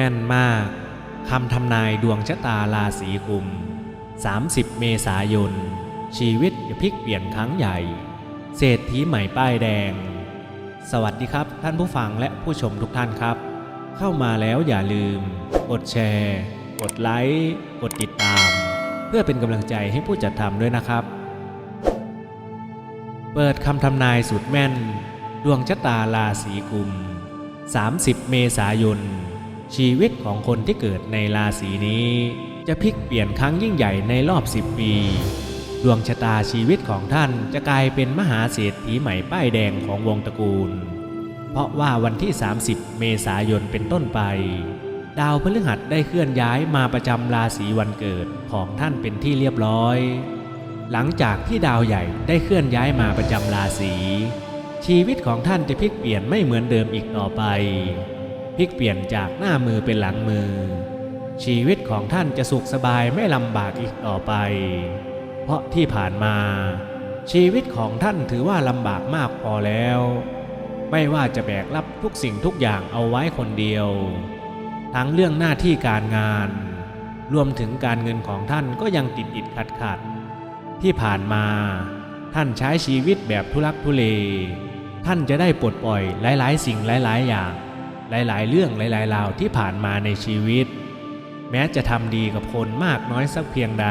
แม่นมากคำทำนายดวงชะตาราศีกุม 30 เมษายน ชีวิตจะพลิกเปลี่ยนครั้งใหญ่ เศรษฐีใหม่ป้ายแดง สวัสดีครับท่านผู้ฟังและผู้ชมทุกท่านครับ เข้ามาแล้วอย่าลืม กดแชร์ กดไลค์ กดติดตาม เพื่อเป็นกำลังใจให้ผู้จัดทำด้วยนะครับ เปิดคำทำนายสุดแม่น ดวงชะตาราศีกุม 30 เมษายน ชีวิตของคนที่เกิดในราศีนี้ จะพลิกเปลี่ยนครั้งยิ่งใหญ่ในรอบ 10 ปี ดวงชะตาชีวิตของท่านจะกลายเป็นมหาเศรษฐีใหม่ป้ายแดงของวงตระกูล เพราะว่าวันที่ 30 เมษายนเป็นต้นไป ดาวพฤหัสได้เคลื่อนย้ายมาประจำราศีวันเกิดของท่านเป็นที่เรียบร้อย หลังจากที่ดาวใหญ่ได้เคลื่อนย้ายมาประจำราศีชีวิตของท่านจะพลิกเปลี่ยนไม่เหมือนเดิมอีกต่อไป พลิกเปลี่ยนจากหน้ามือเป็นหลังมือ ชีวิตของท่านจะสุขสบายไม่ลำบากอีกต่อไป เพราะที่ผ่านมา ชีวิตของท่านถือว่าลำบากมากพอแล้ว ไม่ว่าจะแบกรับทุกสิ่งทุกอย่างเอาไว้คนเดียว ทั้งเรื่องหน้าที่การงาน รวมถึงการเงินของท่านก็ยังติดติดขัดขัดที่ผ่านมาท่านใช้ชีวิตแบบทุลักทุเล ท่านจะได้ปลดปล่อยหลาย ๆ สิ่งหลาย ๆ อย่าง หลาย ๆ เรื่องหลายๆราวที่ผ่านมาในชีวิต แม้จะทำดีกับคนมากน้อยสักเพียงใด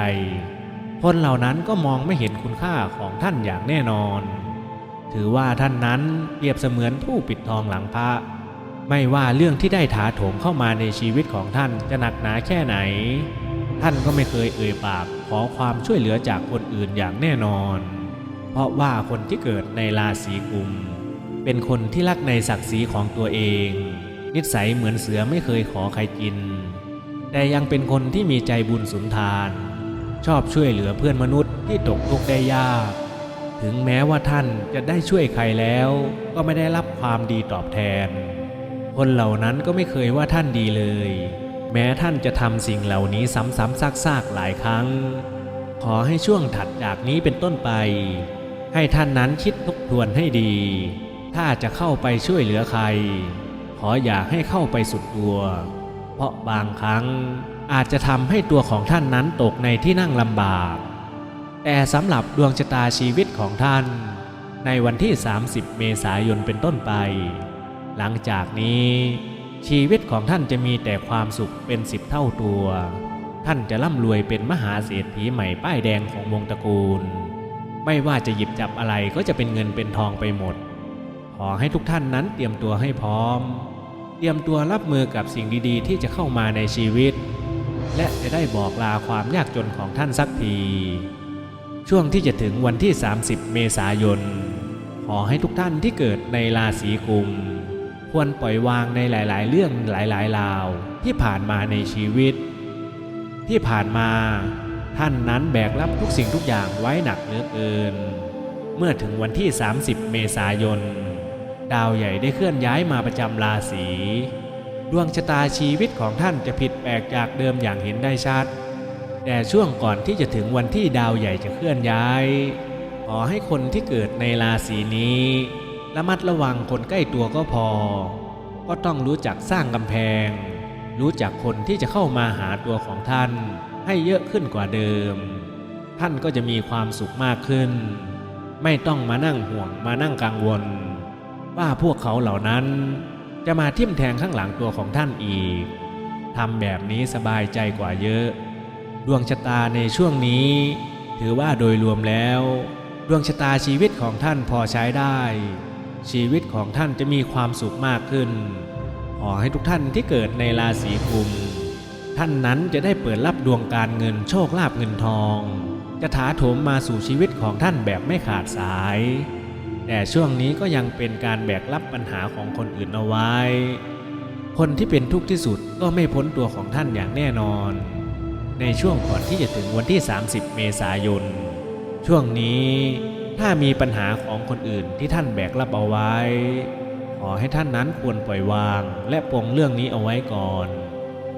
คนเหล่านั้นก็มองไม่เห็นคุณค่าของท่านอย่างแน่นอน ถือว่าท่านนั้นเปรียบเสมือนผู้ปิดทองหลังพระ ไม่ว่าเรื่องที่ได้ถาโถมเข้ามาในชีวิตของท่านจะหนักหนาแค่ไหน ท่านก็ไม่เคยเอ่ยปากขอความช่วยเหลือจากคนอื่นอย่างแน่นอน เพราะว่าคนที่เกิดในราศีกุม เป็นคนที่รักในศักดิ์ศรีของตัวเอง นิสัยเหมือนเสือไม่เคยขอใครกิน แต่ยังเป็นคนที่มีใจบุญสุนทาน ชอบช่วยเหลือเพื่อนมนุษย์ที่ตกทุกข์ได้ยาก ถึงแม้ว่าท่านจะได้ช่วยใครแล้ว ก็ไม่ได้รับความดีตอบแทน คนเหล่านั้นก็ไม่เคยว่าท่านดีเลย แม้ท่านจะทำสิ่งเหล่านี้ซ้ำๆซากๆหลายครั้ง ขอให้ช่วงถัดจากนี้เป็นต้นไป ให้ท่านนั้นคิดทบทวนให้ดี ถ้าจะเข้าไปช่วยเหลือใคร ขออย่าให้เข้าไปสุดตัว เพราะบางครั้งอาจจะทำให้ตัวของท่านนั้นตกในที่นั่งลำบาก แต่สำหรับดวงชะตาชีวิตของท่าน ในวันที่ 30 เมษายนเป็นต้นไป หลังจากนี้ชีวิตของท่านจะมีแต่ความสุขเป็นสิบเท่าตัว ท่านจะร่ำรวยเป็นมหาเศรษฐีใหม่ป้ายแดงของวงตระกูล ไม่ว่าจะหยิบจับอะไรก็จะเป็นเงินเป็นทองไปหมด ขอให้ทุกท่านนั้นเตรียมตัวให้พร้อม เตรียมตัวรับมือกับสิ่งดีๆ ที่จะเข้ามาในชีวิต และจะได้บอกลาความยากจนของท่านสักที ช่วงที่จะถึงวันที่ 30 เมษายน ขอให้ทุกท่านที่เกิดในราศีกุม ควรปล่อยวางในหลาย ๆ เรื่องหลายๆราว ที่ผ่านมาในชีวิต ที่ผ่านมาท่านนั้นแบกรับทุกสิ่งทุกอย่างไว้หนักเหลือเกิน เมื่อถึงวันที่ 30 เมษายน ดาวใหญ่ได้เคลื่อนย้ายมาประจำราศีดวงชะตาชีวิตของท่านจะผิดแปลกจากเดิมอย่างเห็นได้ชัด แต่ช่วงก่อนที่จะถึงวันที่ดาวใหญ่จะเคลื่อนย้าย ขอให้คนที่เกิดในราศีนี้ระมัดระวังคนใกล้ตัวก็พอ ก็ต้องรู้จักสร้างกำแพง รู้จักคนที่จะเข้ามาหาตัวของท่าน ให้เยอะขึ้นกว่าเดิม ท่านก็จะมีความสุขมากขึ้น ไม่ต้องมานั่งห่วงมานั่งกังวล ว่าพวกเขาเหล่านั้นจะมาทิ่มแทงข้างหลังตัวของท่านอีกทำแบบนี้สบายใจกว่าเยอะ ดวงชะตาในช่วงนี้ ถือว่าโดยรวมแล้ว ดวงชะตาชีวิตของท่านพอใช้ได้ ชีวิตของท่านจะมีความสุขมากขึ้น ขอให้ทุกท่านที่เกิดในราศีกุม ท่านนั้นจะได้เปิดรับดวงการเงินโชคลาภเงินทอง จะถาโถมมาสู่ชีวิตของท่านแบบไม่ขาดสาย แต่ช่วงนี้ก็ยังเป็นการแบกรับปัญหาของคนอื่นเอาไว้ คนที่เป็นทุกข์ที่สุดก็ไม่พ้นตัวของท่านอย่างแน่นอน ในช่วงก่อนที่จะถึงวันที่ 30 เมษายน ช่วงนี้ถ้ามีปัญหาของคนอื่นที่ท่านแบกรับเอาไว้ ขอให้ท่านนั้นควรปล่อยวาง และปลงเรื่องนี้เอาไว้ก่อน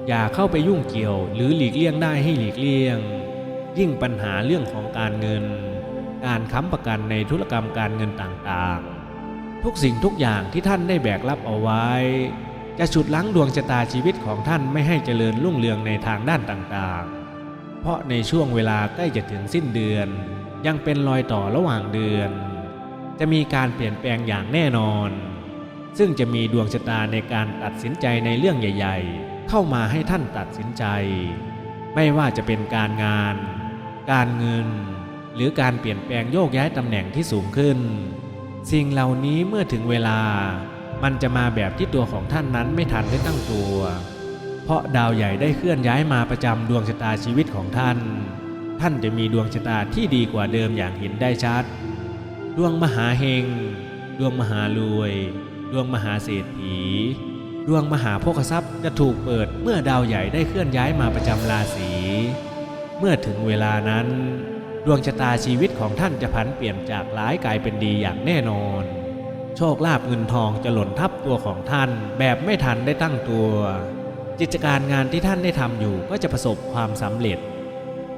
อย่าเข้าไปยุ่งเกี่ยว หรือหลีกเลี่ยงได้ให้หลีกเลี่ยง ยิ่งปัญหาเรื่องของการเงิน การค้ำประกันในธุรกรรมการเงินต่างๆ ทุกสิ่งทุกอย่างที่ท่านได้แบกรับเอาไว้ จะฉุดลั้งดวงชะตาชีวิตของท่านไม่ให้เจริญรุ่งเรืองในทางด้านต่างๆ เพราะในช่วงเวลาใกล้จะถึงสิ้นเดือน ยังเป็นรอยต่อระหว่างเดือน จะมีการเปลี่ยนแปลงอย่างแน่นอน ซึ่งจะมีดวงชะตาในการตัดสินใจในเรื่องใหญ่ ๆ เข้ามาให้ท่านตัดสินใจ ไม่ว่าจะเป็นการงาน การเงิน หรือการเปลี่ยนแปลงโยกย้ายตำแหน่งที่สูงขึ้น สิ่งเหล่านี้เมื่อถึงเวลา มันจะมาแบบที่ตัวของท่านนั้นไม่ทันได้ตั้งตัว เพราะดาวใหญ่ได้เคลื่อนย้ายมาประจำดวงชะตาชีวิตของท่าน ท่านจะมีดวงชะตาที่ดีกว่าเดิมอย่างเห็นได้ชัด ดวงมหาเฮง ดวงมหารวย ดวงมหาเศรษฐี ดวงมหาโภคทรัพย์จะถูกเปิดเมื่อดาวใหญ่ได้เคลื่อนย้ายมาประจำราศี เมื่อถึงเวลานั้น ดวงชะตาชีวิตของท่านจะผันเปลี่ยนจากร้ายกลายเป็นดีอย่างแน่นอน โชคลาภเงินทองจะหล่นทับตัวของท่านแบบไม่ทันได้ตั้งตัว กิจการงานที่ท่านได้ทำอยู่ก็จะประสบความสำเร็จ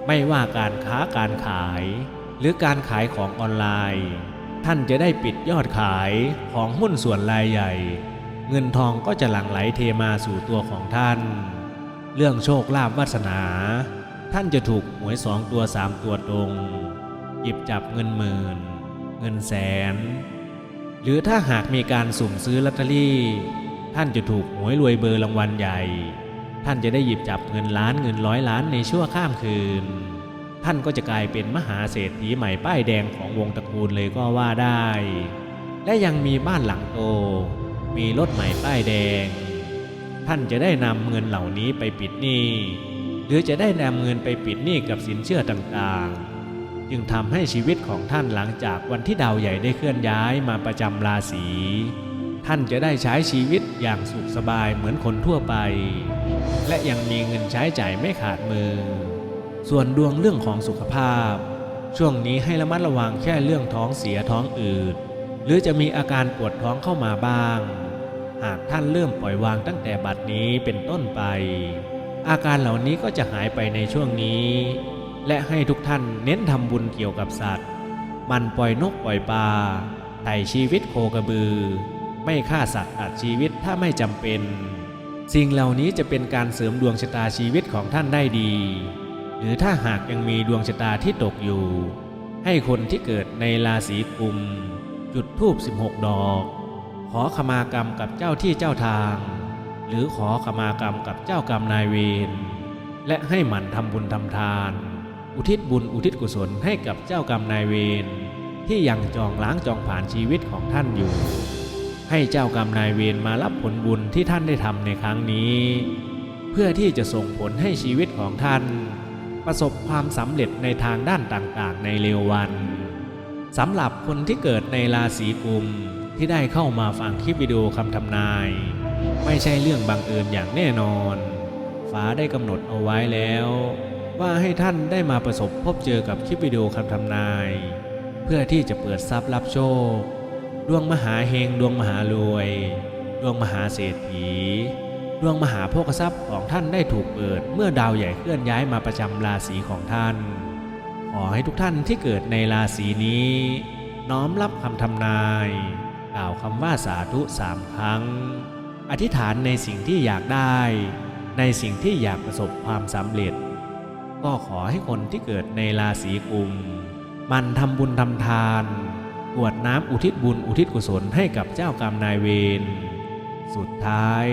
ไม่ว่าการค้าการขาย หรือการขายของออนไลน์ ท่านจะได้ปิดยอดขายของหุ้นส่วนรายใหญ่ เงินทองก็จะหลั่งไหลเทมาสู่ตัวของท่าน เรื่องโชคลาภวาสนา ท่านจะถูกหวยสองตัวสามตัวตรง หยิบจับเงินหมื่น เงินแสน หรือถ้าหากมีการสุ่มซื้อลอตเตอรี่ ท่านจะถูกหวยรวยเบอร์รางวัลใหญ่ ท่านจะได้หยิบจับเงินล้านเงินร้อยล้านในชั่วข้ามคืน ท่านก็จะกลายเป็นมหาเศรษฐีใหม่ป้ายแดงของวงตระกูลเลยก็ว่าได้ และยังมีบ้านหลังโต มีรถใหม่ป้ายแดง ท่านจะได้นำเงินเหล่านี้ไปปิดหนี้ รือจะได้นำเงินไปปิดหนี้กับสินเชื่อต่างๆ จึงทำให้ชีวิตของท่านหลังจากวันที่ดาวใหญ่ได้เคลื่อนย้ายมาประจำราศีท่านจะได้ใช้ชีวิตอย่างสุขสบายเหมือนคนทั่วไป และยังมีเงินใช้จ่ายไม่ขาดมือ ส่วนดวงเรื่องของสุขภาพ ช่วงนี้ให้ระมัดระวังแค่เรื่องท้องเสียท้องอืดหรือจะมีอาการปวดท้องเข้ามาบ้าง หากท่านเริ่มปล่อยวางตั้งแต่บัดนี้เป็นต้นไป อาการเหล่านี้ก็จะหายไปในช่วงนี้ และให้ทุกท่านเน้นทำบุญเกี่ยวกับสัตว์ มันปล่อยนกปล่อยปลาไถ่ชีวิตโคกระบือ ไม่ฆ่าสัตว์ตัดชีวิตถ้าไม่จำเป็น สิ่งเหล่านี้จะเป็นการเสริมดวงชะตาชีวิตของท่านได้ดี หรือถ้าหากยังมีดวงชะตาที่ตกอยู่ ให้คนที่เกิดในราศีกุม จุดธูป16 ดอก ขอขมากรรมกับเจ้าที่เจ้าทาง หรือขอขมากรรมกับเจ้ากรรมนายเวรและให้หมั่นทำบุญทำทาน อุทิศบุญอุทิศกุศลให้กับเจ้ากรรมนายเวรที่ยังจองล้างจองผ่านชีวิตของท่านอยู่ ให้เจ้ากรรมนายเวรมารับผลบุญที่ท่านได้ทำในครั้งนี้ เพื่อที่จะส่งผลให้ชีวิตของท่าน ประสบความสำเร็จในทางด้านต่างๆ ในเร็ววันสำหรับคนที่เกิดในราศีกุมที่ได้เข้ามาฟังคลิปวิดีโอคำทำนาย ไม่ใช่เรื่องบังเอิญอย่างแน่นอน ฟ้าได้กำหนดเอาไว้แล้ว ว่าให้ท่านได้มาประสบพบเจอกับคลิปวิดีโอคำทำนาย เพื่อที่จะเปิดทรัพย์รับโชค ดวงมหาเฮงดวงมหารวย ดวงมหาเศรษฐี ดวงมหาโภคทรัพย์ของท่านได้ถูกเปิดเมื่อดาวใหญ่เคลื่อนย้ายมาประจำราศีของท่าน ขอให้ทุกท่านที่เกิดในราศีนี้ น้อมรับคำทำนาย กล่าวคำว่าสาธุสามครั้ง อธิษฐานในสิ่งที่อยากได้ ในสิ่งที่อยากประสบความสำเร็จ ก็ขอให้คนที่เกิดในราศีกุม มันทำบุญทำทานกวดน้ำอุทิศบุญอุทิศกุศลให้กับเจ้ากรรมนายเวรสุดท้าย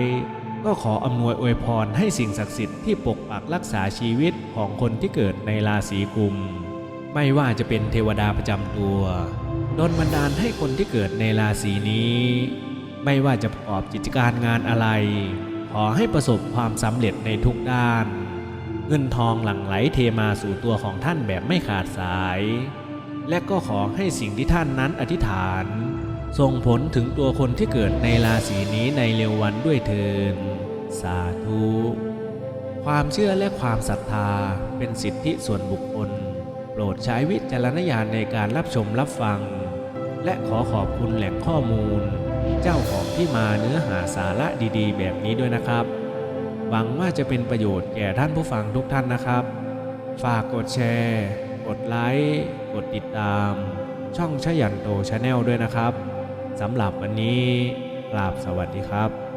ก็ขออำนวยอวยพรให้สิ่งศักดิ์สิทธิ์ที่ปกปักรักษาชีวิตของคนที่เกิดในราศีกุม ไม่ว่าจะเป็นเทวดาประจำตัวโดนบันดาลให้คนที่เกิดในราศีนี้ ไม่ว่าจะประกอบกิจการงานอะไร ขอให้ประสบความสำเร็จในทุกด้าน เงินทองหลั่งไหลเทมาสู่ตัวของท่านแบบไม่ขาดสาย และก็ขอให้สิ่งที่ท่านนั้นอธิษฐาน ส่งผลถึงตัวคนที่เกิดในราศีนี้ในเร็ววันด้วยเทินสาธุความเชื่อและความศรัทธาเป็นสิทธิส่วนบุคคล โปรดใช้วิจารณญาณในการรับชมรับฟัง และขอขอบคุณแหล่งข้อมูล เจ้าของที่มาเนื้อหาสาระดีๆ แบบนี้ด้วยนะครับ หวังว่าจะเป็นประโยชน์แก่ท่านผู้ฟังทุกท่านนะครับ ฝากกดแชร์ กดไลค์ กดติดตาม ช่องชยันโตชาแนลด้วยนะครับสำหรับวันนี้กราบสวัสดีครับ